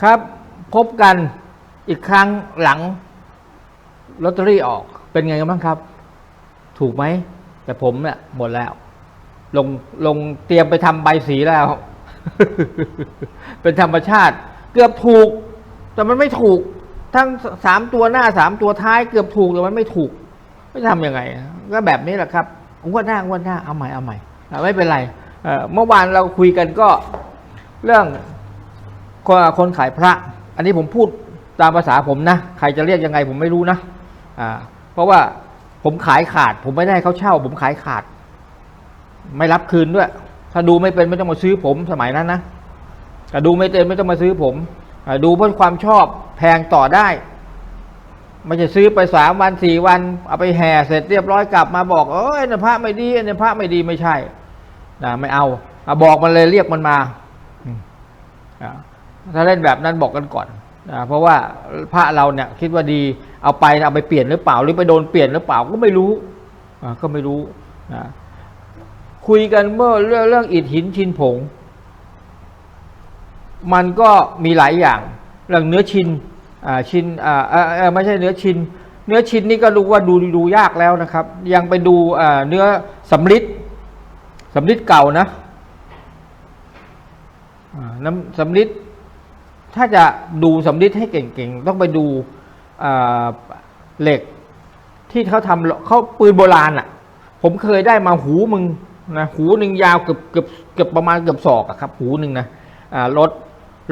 ครับ พบกันอีกครั้งหลังลอตเตอรี่ออกเป็นไงกันบ้างครับ ถูกไหม แต่ผมเนี่ยหมดแล้ว ลงลงเตรียมไปทำใบสีแล้ว เป็นธรรมชาติ เกือบถูก แต่มันไม่ถูก ทั้งสามตัวหน้าสามตัวท้ายเกือบถูกแต่มันไม่ถูก ไม่ทำยังไง ก็แบบนี้แหละครับงวดหน้างวดหน้าเอาใหม่เอาใหม่ไม่เป็นไรเมื่อวานเราคุยกันก็เรื่อง คนคนขายพระ อันนี้ผมพูดตามภาษาผมนะ ใครจะเรียกยังไงผมไม่รู้นะอ่าเพราะว่าผมขายขาด ผมไม่ได้ให้เขาเช่า ผมขายขาด ไม่รับคืนด้วย ถ้าดูไม่เป็นไม่ต้องมาซื้อผมสมัยนั้นนะแต่ดูไม่เป็นไม่ต้องมาซื้อผมอดูเพราะความชอบแพงต่อได้ไม่ใช่ซื้อไปสามวันสี่วัน เอาไปแห่เสร็จเรียบร้อยกลับมาบอกเอ้ยเนี่ยพระไม่ดีเนี่ยพระไม่ดีไม่ใช่นะไม่เอาอบอกมันเลยเรียกมันมาอ่า ถ้าเล่นแบบนั้นบอกกันก่อนนะเพราะว่าพระเราเนี่ยคิดว่าดีเอาไปเอาไปเปลี่ยนหรือเปล่า หรือไปโดนเปลี่ยนหรือเปล่าก็ไม่รู้ก็ไม่รู้นะคุยกันเมื่อเรื่องเรื่องอิฐหินชินผง มันก็มีหลายอย่างเรื่องเนื้อชินอ่าชินอ่าเออไม่ใช่เนื้อชิน เนื้อชินนี่ก็รู้ว่าดูดูยากแล้วนะครับ ยังไปดูเนื้อสำลิดสำลิดเก่านะน้ำสำลิด ถ้าจะดูสำลิดให้เก่งๆ ต้องไปดูเหล็กที่เขาทำเขาปืนโบราณอะ ผมเคยได้มาหูมึงนะหูหนึ่งยาวเกือบเกือบเกือบประมาณเกือบศอกอะครับ หูหนึ่งนะรถ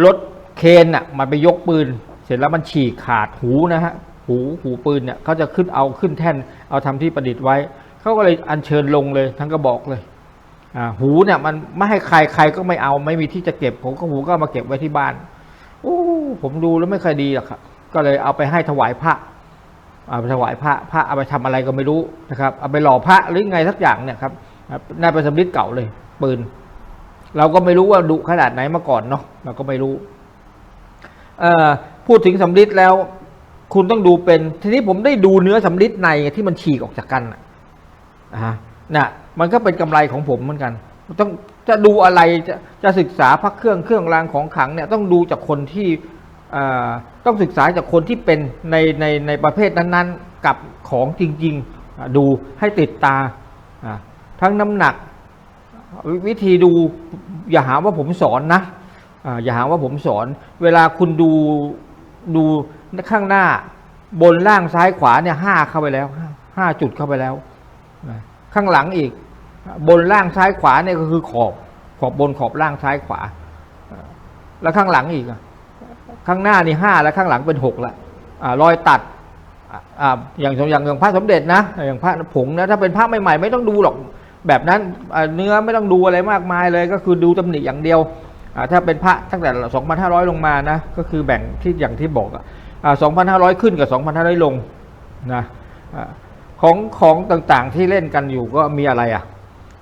รถเคนอะมันไปยกปืน เสร็จแล้วมันฉีกขาดหูนะฮะหูหูปืนเนี่ยเขาจะขึ้นเอาขึ้นแท่นเอาทำที่ประดิษฐ์ไว้เขาก็เลยอัญเชิญลงเลย ทั้งกระบอกเลยหูเนี่ยมันไม่ให้ใครใครก็ไม่เอาไม่มีที่จะเก็บผมก็หูก็มาเก็บไว้ที่บ้าน ผมดูแล้วไม่ค่อยดีหรอกครับก็เลยเอาไปให้ถวายพระเอาไปถวายพระพระเอาไปทำอะไรก็ไม่รู้นะครับ เอาไปหล่อพระหรือไงสักอย่างเนี่ยครับน่าเป็นสำริดเก่าเลย ปืน เราก็ไม่รู้ว่าดุขนาดไหนมาก่อนเนาะเราก็ไม่รู้เออพูดถึงสำริดแล้ว คุณต้องดูเป็น ทีนี้ผมได้ดูเนื้อสำริดในที่มันฉีกออกจากกันน่ะนะฮะน่ะมันก็เป็นกำไรของผมเหมือนกันต้องจะดูอะไรจะจะศึกษาพระเครื่องเครื่องรางของขลังเนี่ยต้องดูจากคนที่ ต้องศึกษาจากคนที่เป็นในในในประเภทนั้นๆ กับของจริงๆดูให้ติดตา ทั้งน้ำหนักวิวิธีดูอย่าหาว่าผมสอนนะอย่าหาว่าผมสอน เวลาคุณดูดูข้างหน้าบนล่างซ้ายขวาเนี่ยห้าเข้าไปแล้วห้าจุดเข้าไปแล้ว ข้างหลังอีก บนล่างซ้ายขวาเนี่ยก็คือขอบขอบบนขอบล่างซ้ายขวา แล้วข้างหลังอีกอะ ข้างหน้านี่ห้าแล้วข้างหลังเป็นหกละรอยตัดออย่างอย่างอย่างพระสมเด็จนะ อย่างพระผงนะถ้าเป็นพระใหม่ๆไม่ต้องดูหรอกแบบนั้นเนื้อไม่ต้องดูอะไรมากมายเลยก็คือดูตำหนิอย่างเดียวถ้าเป็นพระตั้งแต่ 2,500 ลงมานะก็คือแบ่งที่อย่างที่บอกอะอ่า2,500 ขึ้นกับ 2,500 ลงนะของของต่างๆที่เล่นกันอยู่ก็มีอะไรอะ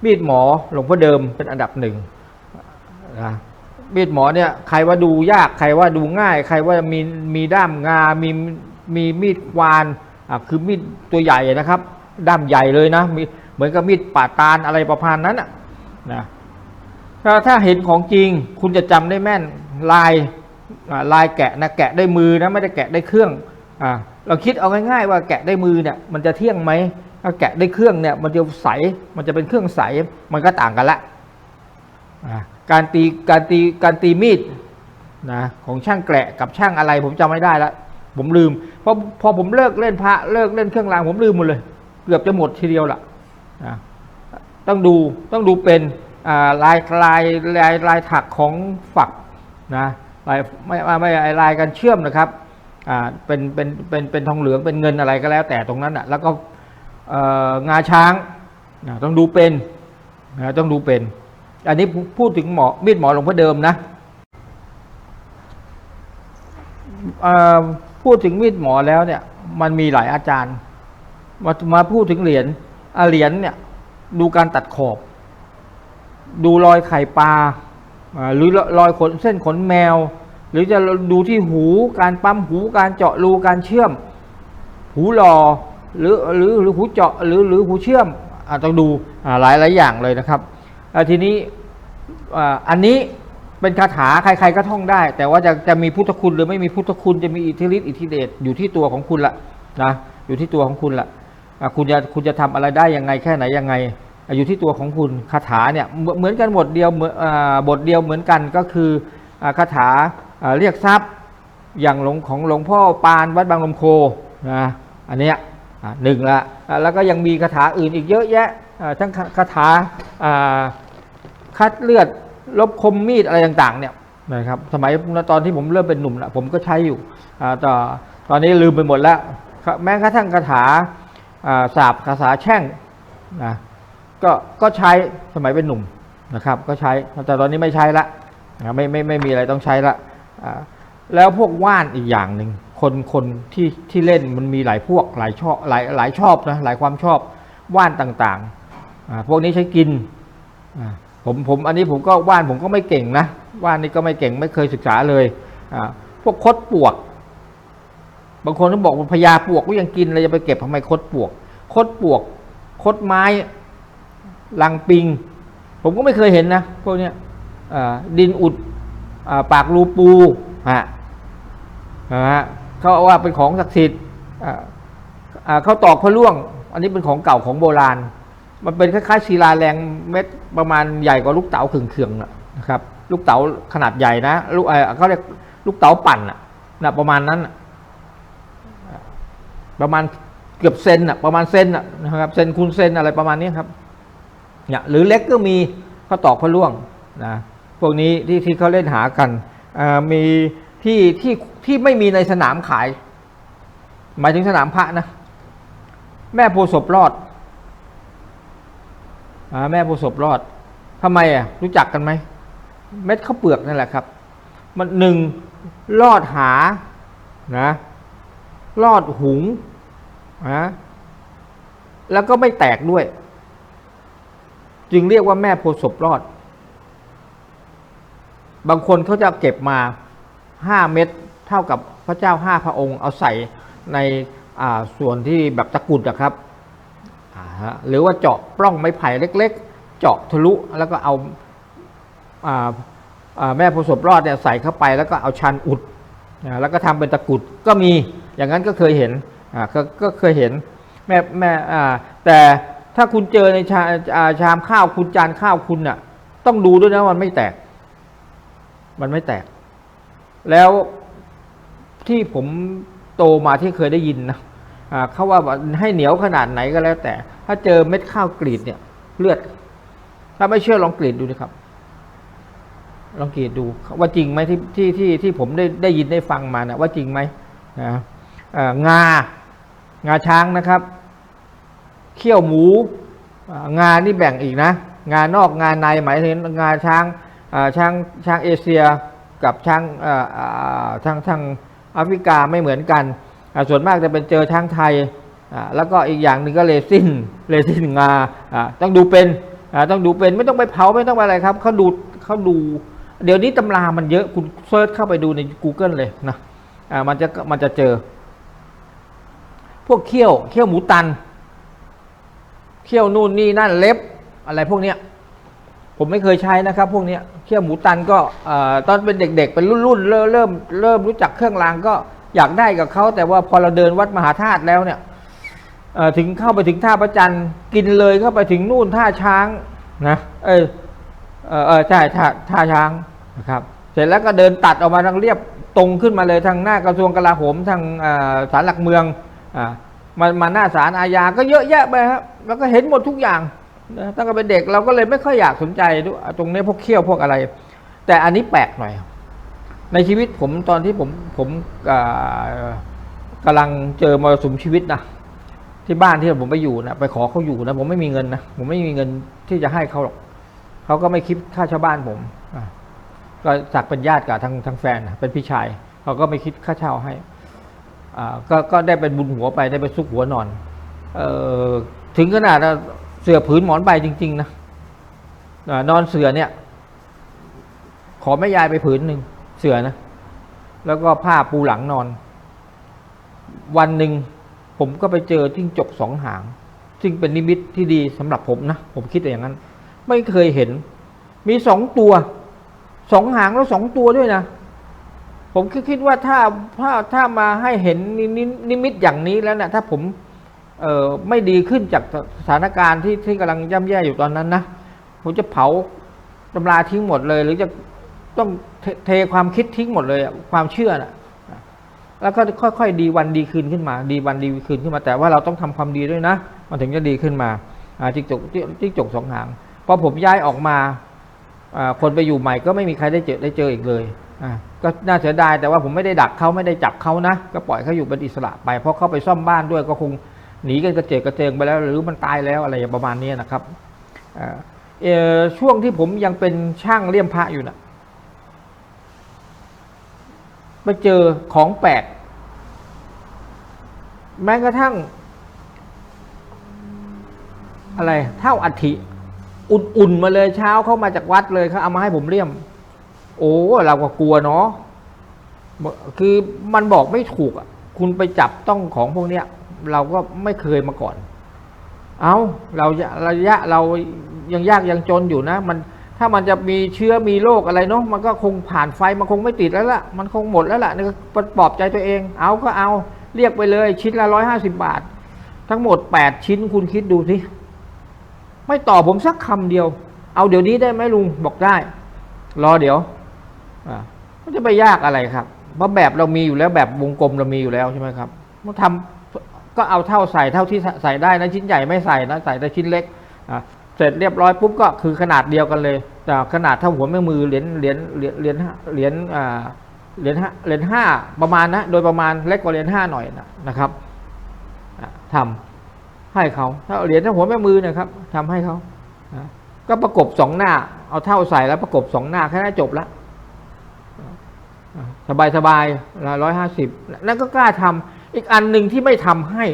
มีดหมอหลวงพ่อเดิมเป็นอันดับหนึ่งนะ มีดหมอเนี่ยใครว่าดูยากใครว่าดูง่าย ใครว่ามีมีด้ามงา มีมีมีดควานอะคือมีดตัวใหญ่นะครับด้ามใหญ่เลยนะมีเหมือนกับมีดป่าตาลอะไรประมาณนั้นน่ะนะถ้าถ้าเห็นของจริงคุณจะจำได้แม่นลายลายแกะนะแกะได้มือนะไม่ได้แกะได้เครื่องอ่าเราคิดเอาง่ายๆว่าแกะได้มือเนี่ยมันจะเที่ยงไหมถ้าแกะได้เครื่องเนี่ยมันจะใสมันจะเป็นเครื่องใสมันก็ต่างกันละ การตีการตีการตีมีดนะของช่างแกะกับช่างอะไร ผมจำไม่ได้แล้วผมลืมเพราะพอผมเลิกเล่นพระเลิกเล่นเครื่องรางผมลืมหมดเลย เกือบจะหมดทีเดียวล่ะนะต้องดูต้องดูเป็นลายลายลายลายถักของฝักนะลายไม่ไม่ไลายการเชื่อมนะครับอ่าเป็นเป็นเป็นเป็นทองเหลืองเป็นเงินอะไรก็แล้วแต่ตรงนั้นอะแล้วก็งาช้างนะต้องดูเป็นนะต้องดูเป็น อันนี้พูดถึงหมอมีดหมอหลวงพ่อเดิมนะพูดถึงมีดหมอแล้วเนี่ย มันมีหลายอาจารย์ มามาพูดถึงเหรียญเหรียญเนี่ย ดูการตัดขอบ ดูรอยไข่ปลาหรือรอยขนเส้นขนแมว หรือจะดูที่หูการปั๊มหูการเจาะรูการเชื่อม หูหลอหรือหรือหรือหูเจาะหรือหรือหูเชื่อมอาต้องดูหลายหลายอย่างเลยนะครับทีนี้ อันนี้เป็นคาถาใคร ๆ ก็ท่องได้ แต่ว่าจะจะมีพุทธคุณหรือไม่มีพุทธคุณจะมีอิทธิฤทธิ์อิทธิเดชอยู่ที่ตัวของคุณละนะอยู่ที่ตัวของคุณละคุณจะคุณจะทำอะไรได้ยังไงแค่ไหนยังไง อยู่ที่ตัวของคุณคาถาเนี่ยเหมือนกันบทเดียวเหมือบทเดียวเหมือนกันก็คือคาถาเรียกทรัพย์อย่างหลวงของหลวงพ่อปานวัดบางลมโคนะอันเนี้ยหนึ่งละแล้วก็ยังมีคาถาอื่นอีกเยอะแยะทั้งคาถา คัดเลือด ลบคมมีดอะไรต่างๆ เนี่ยนะครับสมัยตอนที่ผมเริ่มเป็นหนุ่มละผมก็ใช้อยู่อ่าต่อตอนนี้ลืมไปหมดแล้วแม้กระทั่งคาถาอาสาบคาถาแช่งนะก็ก็ใช้สมัยเป็นหนุ่มนะครับ ก็ใช้แต่ตอนนี้ไม่ใช้ละนะไม่ไม่ไม่มีอะไรต้องใช้ละอ่าแล้วพวกว่านอีกอย่างหนึ่งคนคนที่ที่เล่นมันมีหลายพวกหลายชอบหลายหลายชอบนะหลายความชอบว่านต่างๆอ่าพวกนี้ใช้กินอ่า ผมผมอันนี้ผมก็ว่านผมก็ไม่เก่งนะว่านนี่ก็ไม่เก่งไม่เคยศึกษาเลยอ่าพวกคดปวก บางคนก็บอกว่าพญาปวกก็ยังกินเลยจะไปเก็บทำไมคดปวก คดปวก คดไม้ลังปิง ผมก็ไม่เคยเห็นนะพวกเนี้ยดินอุดอปากรูปูฮะนะฮะเขาว่าเป็นของศักดิ์สิทธิ์เขาตอกพระล่วง อันนี้เป็นของเก่าของโบราณ มันเป็นคล้ายๆศิลาแรงเม็ดประมาณใหญ่กว่าลูกเต๋าเขื่องๆนะครับ ลูกเต๋าขนาดใหญ่นะลูกเขาเรียกลูกเต๋าปั่นนะประมาณนั้นประมาณเกือบเซนน่ะประมาณเซนนะนะครับเซนคูณเซนอะไรประมาณนี้ครับเนี่ยหรือเล็กก็มีเขาตอกพระล่วงนะพวกนี้ที่ที่เขาเล่นหากันมีที่ที่ที่ไม่มีในสนามขาย หมายถึงสนามพระนะ แม่โพศพรอด แม่โพธิ์ศพรอดทำไมอะรู้จักกันไหมเม็ดข้าวเปลือกนั่นแหละครับ มันหนึ่งรอดหานะรอดหุงนะแล้วก็ไม่แตกด้วย จึงเรียกว่าแม่โพศพรอด บางคนเขาจะเก็บมาห้าเม็ดเท่ากับพระเจ้าห้าพระองค์ เอาใส่ในส่วนที่แบบตะกรุดนะครับ หรือว่าเจาะปล้องไม้ไผ่เล็ก ๆ เจาะทะลุแล้วก็เอาแม่โพธิ์ศพรอดเนี่ยใส่เข้าไปแล้วก็เอาชันอุดแล้วก็ทำเป็นตะกุดก็มีอย่างนั้นก็เคยเห็นก็ก็เคยเห็นแม่แม่แต่ถ้าคุณเจอในชาาชามข้าวคุณจานข้าวคุณน่ะต้องดูด้วยนะมันไม่แตก มันไม่แตก แล้วที่ผมโตมาที่เคยได้ยินนะ เขาว่าให้เหนียวขนาดไหนก็แล้วแต่ ถ้าเจอเม็ดข้าวกรีดเนี่ยเลือด ถ้าไม่เชื่อลองกรีดดูนะครับ ลองกรีดดูว่าจริงไหมที่ที่ที่ที่ผมได้ได้ยินได้ฟังมานะว่าจริงไหมนะงางาช้างนะครับ เขี้ยวหมูอ่างานี่แบ่งอีกนะ งานอกงานในหมายถึงงาช้างช้างช้างเอเชียกับช้างอ่าอ่าทางทางแอฟริกาไม่เหมือนกัน ส่วนมากจะเป็นเจอช้างไทยแล้วก็อีกอย่างหนึ่งก็เลซินเลซินงาต้องดูเป็นต้องดูเป็นไม่ต้องไปเผาไม่ต้องไปอะไรครับเขาดูเขาดู เดี๋ยวนี้ตำรามันเยอะคุณเซิร์ชเข้าไปดูใน Google เลยนะมันจะมันจะเจอ พวกเขี้ยวเขี้ยวหมูตัน เขี้ยวนู่นนี่นั่นเล็บอะไรพวกเนี้ยผมไม่เคยใช้นะครับ พวกเนี้ยเขี้ยวหมูตันก็อตอนเป็นเด็ก ๆ เป็นรุ่นๆเริ่มเริ่มรู้จักเครื่องรางก็ อยากได้กับเขาแต่ว่าพอเราเดินวัดมหาธาตุแล้วเนี่ยถึงเข้าไปถึงท่าพระจันทร์กินเลยเข้าไปถึงนู่นท่าช้างนะเออเออใช่ท่าท่าช้างนะครับ เสร็จแล้วก็เดินตัดออกมาทางเรียบตรงขึ้นมาเลยทางหน้ากระทรวงกลาโหมทางศาลหลักเมืองอ่ามามาหน้าศาลอาญาก็เยอะแยะไปครับแล้วก็เห็นหมดทุกอย่างนะตั้งแต่เป็นเด็กเราก็เลยไม่ค่อยอยากสนใจตรงนี้พวกเขี้ยวพวกอะไร แต่อันนี้แปลกหน่อย ในชีวิตผมตอนที่ผมผมอ่ากำลังเจอมรสุมชีวิตนะที่บ้านที่ผมไปอยู่นะไปขอเขาอยู่นะผมไม่มีเงินนะผมไม่มีเงินที่จะให้เขาหรอกเขาก็ไม่คิดค่าเช่าบ้านผมก็สักเป็นญาติกับทางทางแฟนนะเป็นพี่ชายเขาก็ไม่คิดค่าเช่าให้ก็ก็ได้เป็นบุญหัวไปได้ไปซุกหัวนอนเออถึงขนาดเสือผืนหมอนใบจริง ๆ นะอ่านอนเสือเนี่ย ขอแม่ยายไปผืนหนึ่ง เสือนะ แล้วก็ผ้าปูหลังนอน วันหนึ่งผมก็ไปเจอจิ้งจกสองหาง ซึ่งเป็นนิมิตที่ดีสำหรับผมนะ ผมคิดอย่างนั้น ไม่เคยเห็น มีสองตัว สองหางแล้วสองตัวด้วยนะ ผมคิดคิดว่าถ้าถ้าถ้ามาให้เห็นนินินิมิตอย่างนี้แล้วนะถ้าผมเออไม่ดีขึ้นจากสถานการณ์ที่ที่กำลังย่ำแย่อยู่ตอนนั้นนะ ผมจะเผาตำราทิ้งหมดเลย หรือจะ ต้องเทเทความคิดทิ้งหมดเลยอะความเชื่อนะแล้วก็ค่อยๆ ดีวันดีคืนขึ้นมา ดีวันดีคืนขึ้นมา แต่ว่าเราต้องทำความดีด้วยนะ มันถึงจะดีขึ้นมาจิ้งจกจิ้งจกสองหางพอผมย้ายออกมาคนไปอยู่ใหม่ก็ไม่มีใครได้เจอได้เจออีกเลยก็น่าเสียดายแต่ว่าผมไม่ได้ดักเขาไม่ได้จับเขานะ ก็ปล่อยเขาอยู่เป็นอิสระไปเพราะเขาไปซ่อมบ้านด้วยก็คงหนีกันกระเจิดกระเจิงไปแล้ว หรือมันตายแล้วอะไรประมาณนี้นะครับช่วงที่ผมยังเป็นช่างเลี่ยมพระอยู่นะ ไปเจอของแปลกแม้กระทั่ง อะไรเท่าอัฐิ อุ่นๆมาเลยเช้าเข้ามาจากวัดเลยเขาเอามาให้ผมเลี่ยม โอ้เราก็กลัวเนาะคือมันบอกไม่ถูกอะ คุณไปจับต้องของพวกเนี้ย เราก็ไม่เคยมาก่อน เอาเราระยะเรายังยากยังจนอยู่นะ มัน ถ้ามันจะมีเชื้อมีโรคอะไรเนาะมันก็คงผ่านไฟมันคงไม่ติดแล้วล่ะ มันคงหมดแล้วล่ะนี่ก็ปลอบใจตัวเอง เอาก็เอาเรียกไปเลย ชิ้นละร้อยห้าสิบาท ทั้งหมดแปดชิ้นคุณคิดดูสิไม่ตอบผมสักคำเดียว เอาเดี๋ยวนี้ได้ไหมลุงบอกได้ รอเดี๋ยวอ่ามันจะไปยากอะไรครับเพราะแบบเรามีอยู่แล้วแบบวงกลมเรามีอยู่แล้วใช่ไหมครับมันทำก็เอาเท่าใส่เท่าที่ใส่ได้นะชิ้นใหญ่ไม่ใส่นะใส่แต่ชิ้นเล็กอะ เสร็จเรียบร้อยปุ๊บก็คือขนาดเดียวกันเลย แต่ขนาดเท่าหัวแม่มือเหรียญเหรียญเหรียญเหรียญเหรียญเหรียญห้าเหรียญห้าประมาณนะโดยประมาณเล็กกว่าเหรียญห้าหน่อยนะนะครับอะทำให้เขาถ้าเหรียญเท่าหัวแม่มือนะครับทำให้เขาก็ประกบสองหน้า เอาเท่าใส่แล้วประกบสองหน้าแค่นั้นจบละสบายสบายร้อยห้าสิบนั่นก็กล้าทำอีกอันหนึ่งที่ไม่ทำให้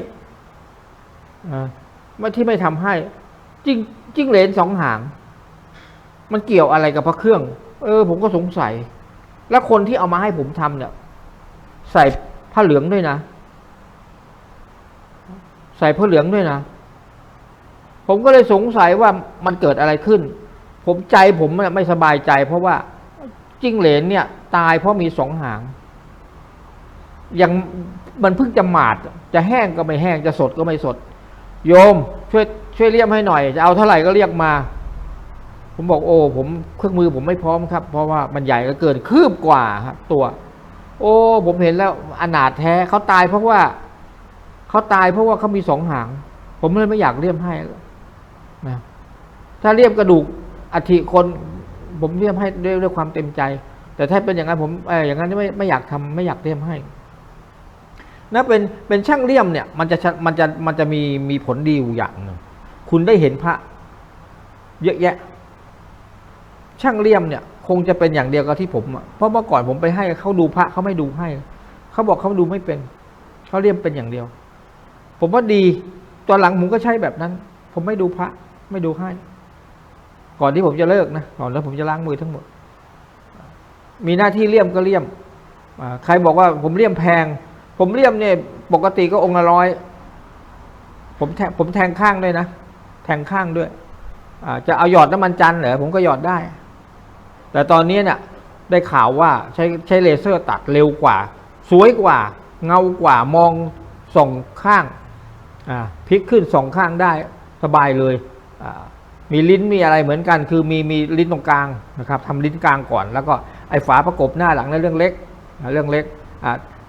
ไม่ที่ไม่ทำให้ จิ้งจิ้งเหลนสองหาง มันเกี่ยวอะไรกับพระเครื่อง เออ ผมก็สงสัย แล้วคนที่เอามาให้ผมทำเนี่ย ใส่ผ้าเหลืองด้วยนะ ใส่ผ้าเหลืองด้วยนะ ผมก็เลยสงสัยว่ามันเกิดอะไรขึ้น ผมใจผมไม่สบายใจ เพราะว่าจิ้งเหลนเนี่ย ตายเพราะมีสองหางยังมันเพิ่งจะหมาด จะแห้งก็ไม่แห้ง จะสดก็ไม่สด โยมช่วยช่วยเรียกให้หน่อย จะเอาเท่าไหร่ก็เรียกมา ผมบอกโอ้ผมเครื่องมือผมไม่พร้อมครับ เพราะว่ามันใหญ่ก็เกินคืบกว่าครับ ตัว โอ้ ผมเห็นแล้วอนาถแท้เขาตายเพราะว่าเขาตายเพราะว่าเขามีสองหาง ผมเลยไม่อยากเรียมให้นะถ้าเรียมกระดูกอธิคน ผมเรียมให้ด้วยด้วยความเต็มใจ แต่ถ้าเป็นอย่างนั้นผมเอออย่างนั้นไม่ไม่อยากทำไม่อยากเรียมให้ นะเป็นเป็นช่างเลี่ยมเนี่ยมันจะมันจะมันจะมีมีผลดีอยู่อย่างหนึ่งคุณได้เห็นพระ เยอะแยะ ช่างเลี่ยมเนี่ย คงจะเป็นอย่างเดียวกับที่ผมเพราะเมื่อก่อนผมไปให้เขาดูพระเขาไม่ดูให้เขาบอกเขาดูไม่เป็นเขาเลี่ยมเป็นอย่างเดียว ผมว่าดีตอนหลังผมก็ใช้แบบนั้น ผมไม่ดูพระ ไม่ดูให้ ก่อนที่ผมจะเลิกนะก่อนแล้วผมจะล้างมือทั้งหมด มีหน้าที่เลี่ยมก็เลี่ยมใครบอกว่าผมเลี่ยมแพง ผมเลี่ยมเนี่ยปกติก็องค์ละร้อยผมแทงผมแทงข้างด้วยนะ แทงข้างด้วยจะเอาหยอดน้ำมันจันทร์เหรอผมก็หยอดได้ แต่ตอนนี้เนี่ยได้ข่าวว่าใช้ใช้เลเซอร์ตัดเร็วกว่า สวยกว่า เงากว่ามองส่องข้างพลิกขึ้นสองข้างได้สบายเลยมีลิ้นมีอะไรเหมือนกัน คือมีมีลิ้นตรงกลางนะครับทำลิ้นกลางก่อน แล้วก็ไอ้ฝาประกบหน้าหลังในเรื่องเล็กเรื่องเล็ก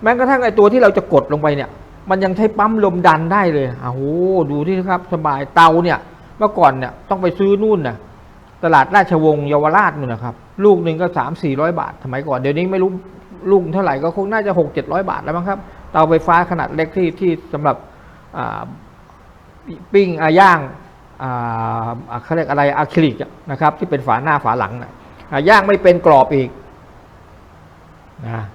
แม้กระทั่งไอ้ตัวที่เราจะกดลงไปเนี่ย มันยังใช้ปั๊มลมดันได้เลยอ้โหดูที่ครับสบายเตาเนี่ย เมื่อก่อนเนี่ยต้องไปซื้อนู่นนะตลาดราชวงศ์เยาวราชนู่นนะครับ ลูกหนึ่งก็สามสี่ร้อยบาทสมัยก่อนเดี๋ยวนี้ไม่รู้ลูกเท่าไหร่ก็คงน่าจะหกเจ็ดร้อยบาทแล้วมั้งครับเตาไฟฟ้าขนาดเล็กที่ที่สำหรับปิ้งย่างเขาเรียกอะไรอะคริลิกนะครับ ที่เป็นฝาหน้าฝาหลังนะย่างไม่เป็นกรอบอีก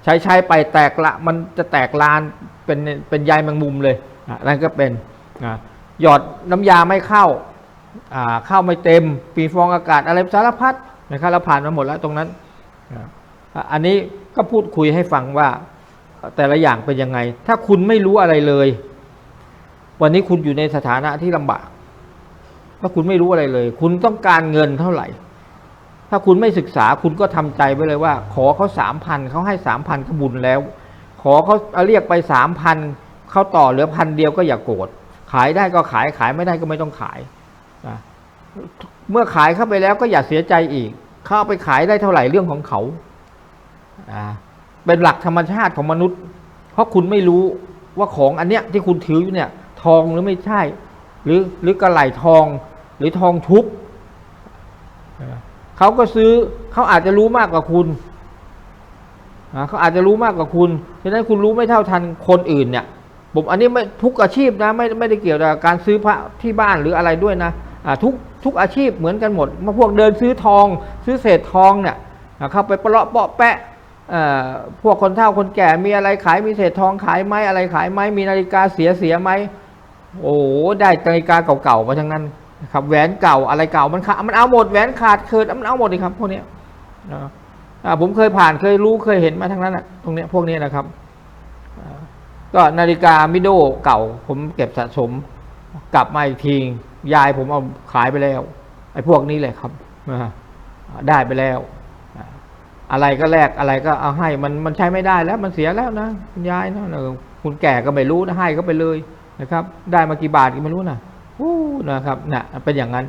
ใช้ใช้ไปแตกละมันจะแตกลานเป็นเป็นใยแมงมุมเลยนั่นก็เป็นหยอดน้ำยาไม่เข้าเข้าไม่เต็มปีฟองอากาศอะไรสารพัดนะครับเราผ่านมาหมดแล้วตรงนั้น อันนี้ก็พูดคุยให้ฟังว่าแต่ละอย่างเป็นยังไง ถ้าคุณไม่รู้อะไรเลย วันนี้คุณอยู่ในสถานะที่ลำบากถ้าคุณไม่รู้อะไรเลย คุณต้องการเงินเท่าไหร่ ถ้าคุณไม่ศึกษาคุณก็ทำใจไว้เลยว่า ขอเขาสามพันเขาให้สามพันก็บุญแล้ว ขอเขาเรียกไปสามพันเขาต่อเหลือพันเดียวก็อย่ากโกรธขายได้ก็ขายขายไม่ได้ก็ไม่ต้องขายนะเมื่อขายเข้าไปแล้วก็อย่าเสียใจอีก เขาเอาไปขายได้เท่าไหร่เรื่องของเขาอ่าเป็นหลักธรรมชาติของมนุษย์ เพราะคุณไม่รู้ว่าของอันเนี้ยที่คุณถืออยู่เนี่ย ทองหรือไม่ใช่ หรือหรือกระไหลทองหรือทองชุบ เขาก็ซื้อเขาอาจจะรู้มากกว่าคุณเขาอาจจะรู้มากกว่าคุณฉะนั้นคุณรู้ไม่เท่าทันคนอื่นเนี่ยผมอันนี้ไม่ทุกอาชีพนะไม่ไม่ได้เกี่ยวกับการซื้อพระที่บ้านหรืออะไรด้วยนะทุกทุกอาชีพเหมือนกันหมดมาพวกเดินซื้อทอง ซื้อเศษทองเนี่ยเข้าไปเปาะเปาะแปะพวกคนเฒ่าคนแก่มีอะไรขายมีเศษทองขายไหมอะไรขายไหมมีนาฬิกาเสียเสียไหมโอ้ได้นาฬิกาเก่าๆมาทั้งนั้น นะครับแหวนเก่าอะไรเก่ามันขาดมันเอาหมดแหวนขาดเคิดมันเอาหมดเลยครับพวกนี้นะผมเคยผ่านเคยรู้เคยเห็นมาทั้งนั้นนะตรงนี้พวกนี้นะครับก็นาฬิกามิโดเก่า ผมเก็บสะสม กลับมาอีกทียายผมเอาขายไปแล้วไอ้พวกนี้เลยครับได้ไปแล้ว อะไรก็แลกอะไรก็เอาให้มันมันใช้ไม่ได้แล้วมันเสียแล้วนะคุณยายนะคุณแก่ก็ไม่รู้นะให้ก็ไปเลยนะครับ ได้มากี่บาทก็ไม่รู้นะ นะครับนะเป็นอย่างนั้น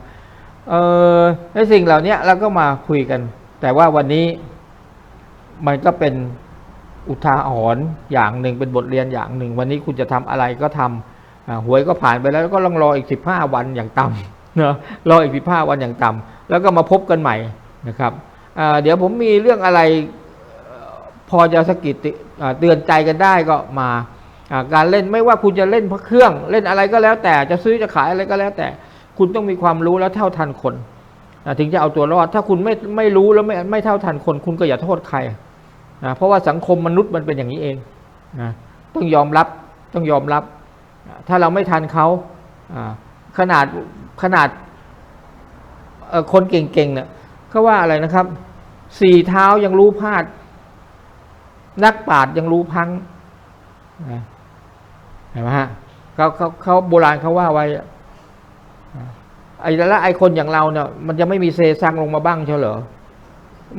เออในสิ่งเหล่านี้เราก็มาคุยกัน แต่ว่าวันนี้มันก็เป็นอุทาหรณ์อย่างหนึ่งเป็นบทเรียนอย่างหนึ่ง วันนี้คุณจะทำอะไรก็ทำอ่าหวยก็ผ่านไปแล้วก็ต้องรออีกสิบห้าวันอย่างต่ำเนอะรออีกสิบห้าวันอย่างต่ำแล้วก็มาพบกันใหม่นะครับเดี๋ยวผมมีเรื่องอะไรพอจะสกิดเตือนใจกันได้ก็มา การเล่นไม่ว่าคุณจะเล่นพระเครื่อง เล่นอะไรก็แล้วแต่จะซื้อจะขายอะไรก็แล้วแต่ คุณต้องมีความรู้แล้วเท่าทันคนถึงจะเอาตัวรอด ถ้าคุณไม่ไม่รู้แล้วไม่ไม่เท่าทันคน คุณก็อย่าโทษใครนะเพราะว่าสังคมมนุษย์มันเป็นอย่างนี้เองนะต้องยอมรับต้องยอมรับ ถ้าเราไม่ทันเขาขนาดขนาดคนเก่งๆเนี่ยเขาว่าอะไรนะครับ สี่เท้ายังรู้พลาด นักปราดยังรู้พังนะ เห็นไหมฮะเขาเขาเขาโบราณเขาว่าไว้อะอ่าไอ้แล้วไอ้คนอย่างเราเนี่ยมันจะไม่มีเซซังลงมาบ้างเชียวเหรอ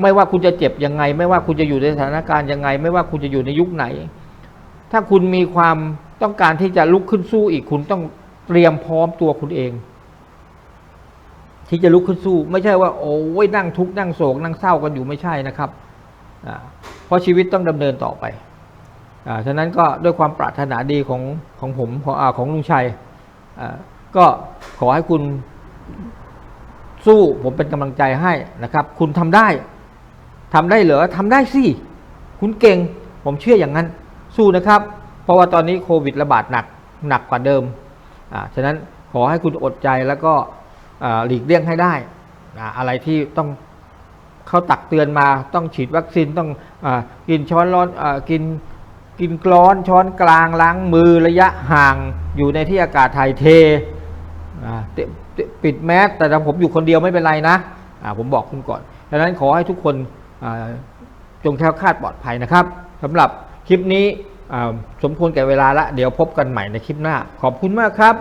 ไม่ว่าคุณจะเจ็บยังไง ไม่ว่าคุณจะอยู่ในสถานการณ์ยังไง ไม่ว่าคุณจะอยู่ในยุคไหน ถ้าคุณมีความต้องการที่จะลุกขึ้นสู้อีกคุณต้องเตรียมพร้อมตัวคุณเอง ที่จะลุกขึ้นสู้ ไม่ใช่ว่า โอ้ยนั่งทุกข์นั่งโศกนั่งเศร้ากันอยู่ไม่ใช่นะครับเพราะชีวิตต้องดำเนินต่อไป อ่าฉะนั้นก็ด้วยความปรารถนาดีของของผมของอาของลุงชัยอ่าก็ขอให้คุณสู้ผมเป็นกำลังใจให้นะครับ คุณทำได้ทำได้เหรอทำได้สิ คุณเก่ง ผมเชื่ออย่างนั้น สู้นะครับ เพราะว่าตอนนี้โควิดระบาดหนักหนักกว่าเดิมอ่าฉะนั้นขอให้คุณอดใจแล้วก็อ่าหลีกเลี่ยงให้ได้อ่าอะไรที่ต้องเขาตักเตือนมาต้องฉีดวัคซีนต้องอากินช้อนร้อนอากิน กินกรอนช้อนกลางล้างมือระยะห่างอยู่ในที่อากาศถ่ายเทปิดแมสแต่ถ้าผมอยู่คนเดียวไม่เป็นไรนะผมบอกคุณก่อนดังนั้นขอให้ทุกคนจงแคล้วคลาดปลอดภัยนะครับสำหรับคลิปนี้สมควรแก่เวลาละ เดี๋ยวพบกันใหม่ในคลิปหน้า ขอบคุณมากครับ